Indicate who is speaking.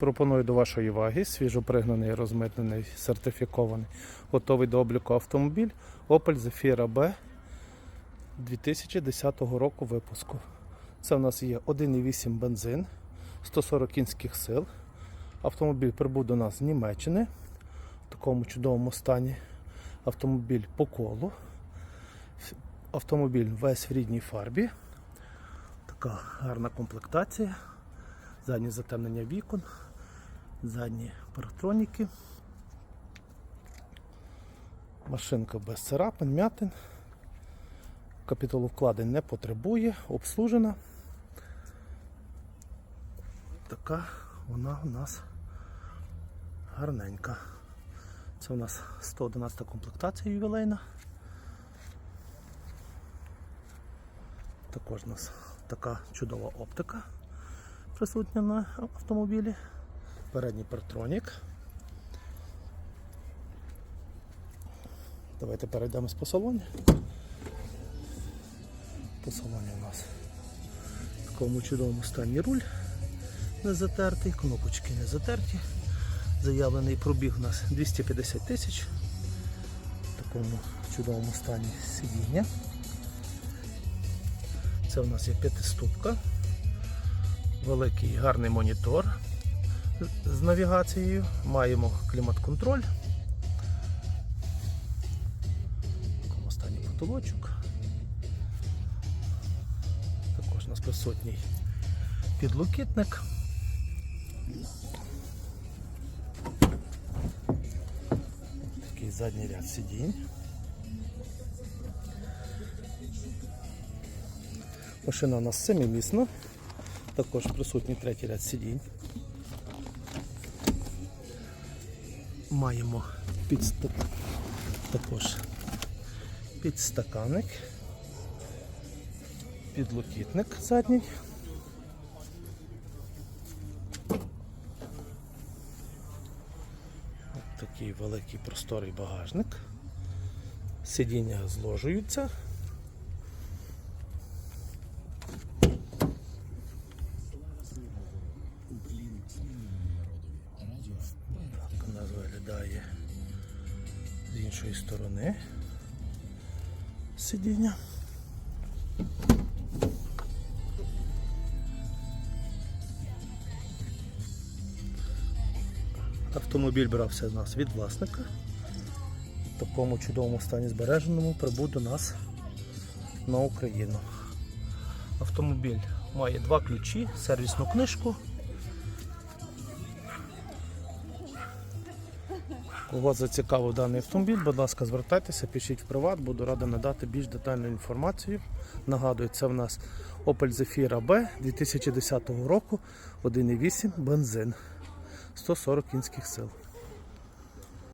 Speaker 1: Пропоную до вашої уваги свіжопригнаний, розмитнений, сертифікований, готовий до обліку автомобіль Opel Zafira B 2010 року випуску. Це в нас є 1,8 бензин, 140 кінських сил. Автомобіль прибув до нас з Німеччини в такому чудовому стані. Автомобіль по колу. Автомобіль весь в рідній фарбі. Така гарна комплектація. Заднє затемнення вікон, задні парктроніки. Машинка без царапин, м'ятин. Капіталовкладень не потребує, обслужена. Така вона у нас гарненька. Це у нас 111 комплектація ювілейна. Також у нас така чудова оптика присутня на автомобілі. Передній партронік. Давайте перейдемо по салоні. По салоні у нас в такому чудовому стані руль не затертий, кнопочки не затерті. Заявлений пробіг у нас 250 тисяч. В такому чудовому стані сидіння. Це у нас є п'ятиступка великий гарний монітор з навігацією. Маємо клімат-контроль. Такому потолочок. Також у нас присутній підлокітник. Такий задній ряд сидінь. Машина у нас семимісна. Також присутній третій ряд сидінь. Маємо підста... також підстаканник, підлокітник задній. От такий великий просторий багажник. Сидіння зложуються. Іншої сторони сидіння. Автомобіль брався з нас від власника. В такому чудовому стані збереженому прибув до нас на Україну. Автомобіль має два ключі, сервісну книжку. Кого зацікавив даний автомобіль, будь ласка, звертайтеся, пишіть в приват, буду радий надати більш детальну інформацію. Нагадую, це в нас Opel Zafira B 2010 року 1,8 бензин 140 кінських сил.